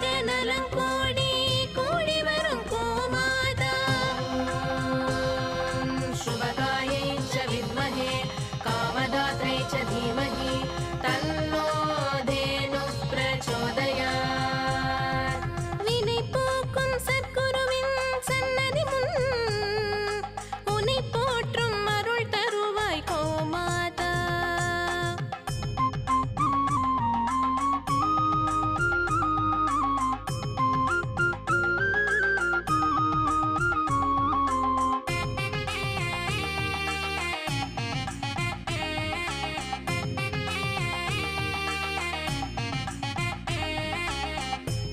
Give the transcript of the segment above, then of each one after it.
மத நலம்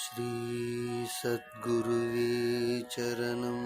श्रीसद्गुरुवे चरणम्